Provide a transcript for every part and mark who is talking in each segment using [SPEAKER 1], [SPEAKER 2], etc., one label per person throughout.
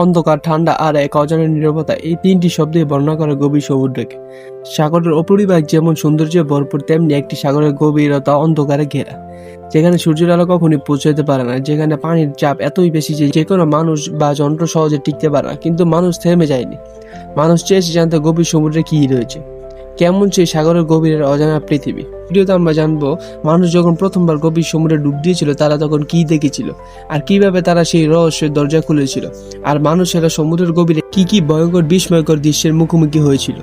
[SPEAKER 1] অন্ধকার, ঠান্ডা আর এক অজানের নিরবতা এই তিনটি শব্দে বর্ণনা করে গভীর সমুদ্রকে সাগরের অপরিবাগ যেমন সৌন্দর্যে ভরপুর, তেমনি একটি সাগরের গভীরতা অন্ধকারে ঘেরা। যেখানে সূর্যের আলো কখনই পৌঁছাতে পারে না, যেখানে পানির চাপ এতই বেশি যে যে কোনো মানুষ বা যন্ত্র সহজে টিকতে পারে না, কিন্তু মানুষ থেমে যায়নি। মানুষ চেয়েছে জানতে গভীর সমুদ্রে কি রয়েছে। কেমন সেই সাগরের গভীরের অজানা পৃথিবী। ভিডিওতে আমরা জানব, মানুষ যখন প্রথমবার গভীর সমুদ্রে ডুব দিয়েছিল, তারা তখন কি দেখেছিল? আর কীভাবে তারা সেই রহস্যের দরজা খুলেছিল? আর মানুষেরা সমুদ্রের গভীরে কি কি ভয়ঙ্কর, বিস্ময়কর দৃশ্যের মুখোমুখি হয়েছিল?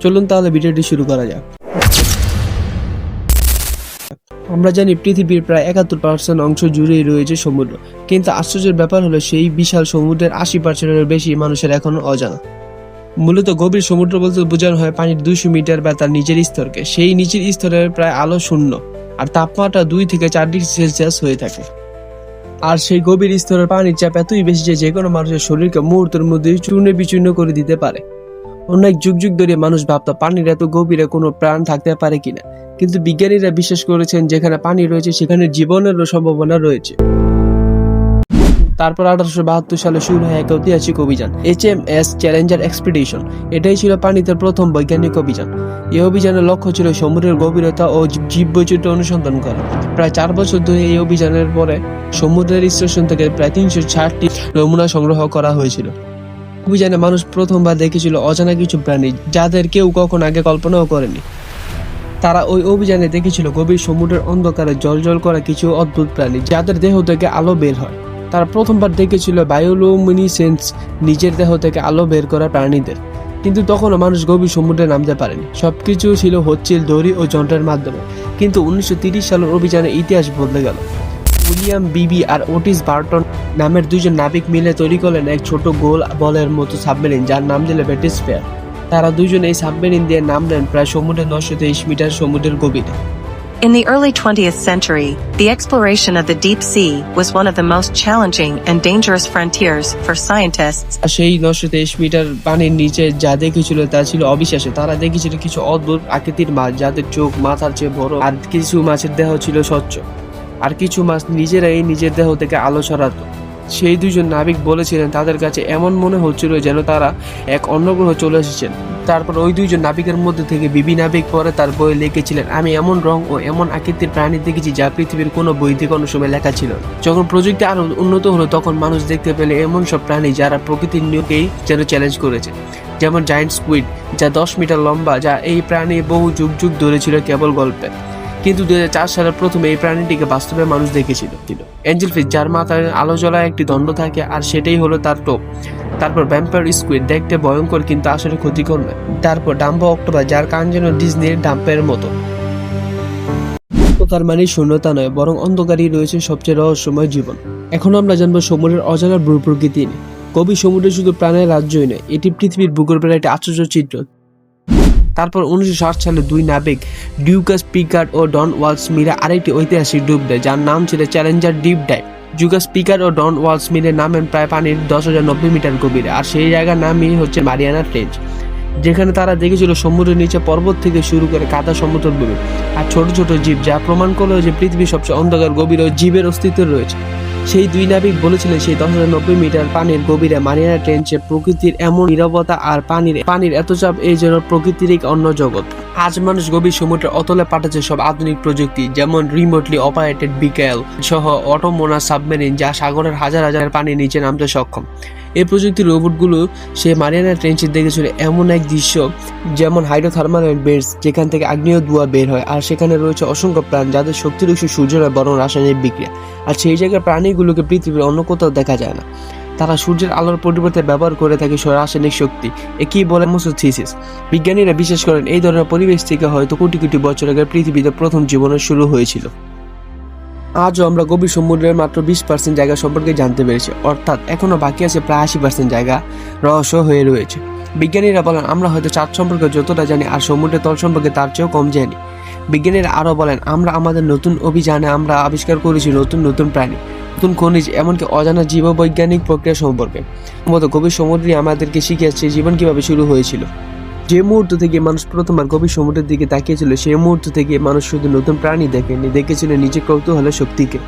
[SPEAKER 1] চলুন তাহলে ভিডিওটি শুরু করা যাক। আমরা জানি পৃথিবীর প্রায় একাত্তর পার্সেন্ট অংশ জুড়েই রয়েছে সমুদ্র। কিন্তু আশ্চর্যের ব্যাপার হলো, সেই বিশাল সমুদ্রের আশি পার্সেন্টের বেশি মানুষের এখনও অজানা। মূলত গভীর সমুদ্র বলতে বোঝানো হয় পানির দুইশো মিটার বা তার নিচের স্তরকে। সেই নিচের স্তরের প্রায় আলো শূন্য আর তাপমাত্রা দুই থেকে চার ডিগ্রি সেলসিয়াস হয়ে থাকে। আর সেই গভীর স্তরের পানির চাপ এতই বেশি যে কোনো মানুষের শরীরকে মুহূর্তের মধ্যে চূর্ণ বিচূর্ণ করে দিতে পারে। অনেক যুগ যুগ ধরে মানুষ ভাবত, পানির এত গভীরে কোনো প্রাণ থাকতে পারে কিনা? কিন্তু বিজ্ঞানীরা বিশ্বাস করেছেন, যেখানে পানি রয়েছে, সেখানে জীবনেরও সম্ভাবনা রয়েছে। তারপর আঠারোশো বাহাত্তর সালে শুরু হয় এক ঐতিহাসিক অভিযান H M S Challenger expedition এটাই ছিল পানিতে প্রথম বৈজ্ঞানিক অভিযান। এই অভিযানের লক্ষ্য ছিল সমুদ্রের গভীরতা ও জীব বৈচিত্র্য অনুসন্ধান করা। প্রায় চার বছর ধরে এই অভিযানের পরে সমুদ্রের স্টেশন থেকে প্রায় তিনশো ষাটটি নমুনা সংগ্রহ করা হয়েছিল। অভিযানে মানুষ প্রথমবার দেখেছিল অজানা কিছু প্রাণী, যাদের কেউ কখন আগে কল্পনাও করেনি। তারা ওই অভিযানে দেখেছিল গভীর সমুদ্রের অন্ধকারে জল করা কিছু অদ্ভুত প্রাণী, যাদের দেহ থেকে আলো বের হয়। তারা প্রথমবার দেখেছিল বায়োলুমিনিসেন্স নিজের দেহ থেকে আলো বের করা প্রাণীদের। কিন্তু তখনও মানুষ গভীর সমুদ্রে নামতে পারেনি। সব কিছু ছিল হচ্ছিল দড়ি ও যন্ত্রের মাধ্যমে। কিন্তু উনিশশো সালের অভিযানে ইতিহাস বদলে গেল। উইলিয়াম বিবি আর ওটিস বার্টন নামের দুইজন নাবিক মিলে তৈরি করলেন এক ছোট গোল বলের মতো সাবমেরিন যার নাম দিল ব্যাটিসফেয়ার। তারা দুইজন এই সাবমেরিন দিয়ে নাম দেন প্রায় সমুদ্রের নশো তেইশ মিটার সমুদ্রের গভীরে।
[SPEAKER 2] In the early 20th century, the exploration of the deep sea was one of the most challenging and dangerous frontiers for scientists
[SPEAKER 1] সেই নশো তেইশ মিটার পানির নিচে যা দেখেছিল তা ছিল অবিশ্বাস্য তারা দেখেছিল কিছু অদ্ভুত আকৃতির মাছ যাদের চোখ মাথার চেয়ে বড় আর কিছু মাছের দেহ ছিল স্বচ্ছ আর কিছু মাছ নিজেরাই নিজের দেহ থেকে আলো ছড়াতো সেই দুজন নাবিক বলেছিলেন, তাদের কাছে এমন মনে হচ্ছিল যেন তারা এক অন্য গ্রহ চলে এসেছেন। তারপর ওই দুইজন নাবিকের মধ্যে থেকে বিবি নাবিক পরে তার বইয়ে লিখেছিলেন, আমি এমন রং ও এমন আকৃতির প্রাণী দেখেছি যা পৃথিবীর কোনো বইতে কোনো সময় লেখা ছিল। যখন প্রযুক্তি আরও উন্নত হলো, তখন মানুষ দেখতে পেলে এমন সব প্রাণী যারা প্রকৃতির নিয়োগকেই যেন চ্যালেঞ্জ করেছে। যেমন জায়েন্ট স্কুইড যা দশ মিটার লম্বা, যা এই প্রাণী বহু যুগ যুগ ধরে ছিল কেবল গল্পে। কিন্তু দুই সালের প্রথমে এই প্রাণীটিকে বাস্তবে মানুষ দেখেছিল। এঞ্জেল ফিশ যার মাথায় আলো জ্বলা একটি দণ্ড থাকে আর সেটাই হলো তার টোপ। তারপর ভ্যাম্পায়ার স্কুইড দেখতে ভয়ঙ্কর কিন্তু আসলে ক্ষতিকর নয়। তারপর ডাম্বো অক্টোপাস যার কান যেন ডিজনির ডাম্পের মতো। তার মানে শূন্যতা নয় বরং অন্ধকারই রয়েছে সবচেয়ে রহস্যময় জীবন। এখন আমরা জানব সমুদ্রের অজানা ভূ প্রকৃতি নিয়ে। কবি সমুদ্রে শুধু প্রাণের রাজ্যই নয় এটি পৃথিবীর ভূগর্ভের একটি আশ্চর্য চিত্র। তারপর উনিশশো ষাট সালে দুই নাবিক ডিউকাস পিকার্ড ও ডন ওয়ালস মিরা আরেকটি ঐতিহাসিক ডুব দেয়, যার নাম ছিল চ্যালেঞ্জার ডিপ ডাইভ। যুগা স্পিকার ও ডন ওয়ালস মিলে নামেন প্রায় পানির দশ হাজার নব্বই মিটার গভীরে, আর সেই জায়গার নামই হচ্ছে মারিয়ানা ট্রেঞ্চ যেখানে তারা দেখেছিল সমুদ্রের নিচে পর্বত থেকে শুরু করে কাদা সমুদ্র ভূমি আর ছোট ছোট জীব, যা প্রমাণ করল যে পৃথিবীর সবচেয়ে অন্ধকার গভীর ও জীবের অস্তিত্ব রয়েছে। সেই দুই নাবিক বলেছিলেন সেই দশ হাজার নব্বই মিটার পানির গভীরে মারিয়ানা ট্রেঞ্চে প্রকৃতির এমন নিরবতা আর পানির পানির এত চাপ এই যেন প্রকৃতির এক অন্য জগৎ। আজ মানুষ গভীর সমুদ্রের অতলে পাঠাচ্ছে সব আধুনিক প্রযুক্তি, যেমন রিমোটলি অপারেটেড বিকেল সহ অটোমোনা সাবমেরিন যা সাগরের হাজার হাজার পানির নিচে নামতে সক্ষম। এই প্রযুক্তির রোবটগুলো সে মারিয়ানা ট্রেঞ্চে দেখেছিল এমন এক দৃশ্য, যেমন হাইড্রোথার্মাল বেডস যেখান থেকে আগ্নেয় ধোঁয়া বের হয় আর সেখানে রয়েছে অসংখ্য প্রাণ যাদের শক্তির উৎস সূর্য নয়, বরং রাসায়নিক বিক্রিয়া। আর সেই জায়গায় প্রাণীগুলোকে পৃথিবীর অন্য কোথাও দেখা যায় না। তারা সূর্যের আলোর পরিবর্তে ব্যবহার করে থাকে রাসায়নিক শক্তি। একই বলে মোসোথিসিস। বিজ্ঞানীরা বিশ্বাস করেন এই ধরনের পরিবেশ থেকে হয়তো কোটি কোটি বছর আগে পৃথিবীতে প্রথম জীবনের শুরু হয়েছিল। আজও আমরা গভীর সমুদ্রের মাত্র বিশ পার্সেন্ট জায়গা সম্পর্কে জানতে পেরেছি, অর্থাৎ এখনও বাকি আছে প্রায় আশি পার্সেন্ট জায়গা রহস্য হয়ে রয়েছে। বিজ্ঞানীরা বলেন, আমরা হয়তো চাঁদ সম্পর্কে যতটা জানি আর সমুদ্রের তল সম্পর্কে তার চেয়েও কম জানি। বিজ্ঞানীরা আরও বলেন, আমরা আমাদের নতুন অভিযানে আমরা আবিষ্কার করেছি নতুন নতুন প্রাণী। নতুন খনিজ এমনকি অজানা জীববৈজ্ঞানিক প্রক্রিয়া সম্পর্কে। মতো গভীর সমুদ্রই আমাদেরকে শিখিয়েছে জীবন কীভাবে শুরু হয়েছিল। যে মুহূর্ত থেকে মানুষ প্রথমবার গভীর সমুদ্রের দিকে তাকিয়েছিল, সেই মুহূর্ত থেকে মানুষ শুধু নতুন প্রাণী দেখেনি, দেখেছিল নিজের কৌতূহলের শক্তিকে।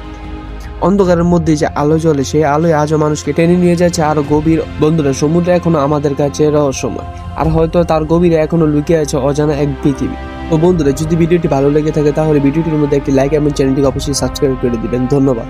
[SPEAKER 1] অন্ধকারের মধ্যে যে আলো জ্বলে, সেই আলোয় আজও মানুষকে টেনে নিয়ে যাচ্ছে আরও গভীর। বন্ধুরা, সমুদ্র এখনও আমাদের কাছে রহস্যময়, আর হয়তো তার গভীরে এখনও লুকিয়ে আছে অজানা এক পৃথিবী। ও বন্ধুরা, যদি ভিডিওটি ভালো লেগে থাকে, তাহলে ভিডিওটির মধ্যে একটি লাইক এবং চ্যানেলটিকে অবশ্যই সাবস্ক্রাইব করে দিবেন। ধন্যবাদ।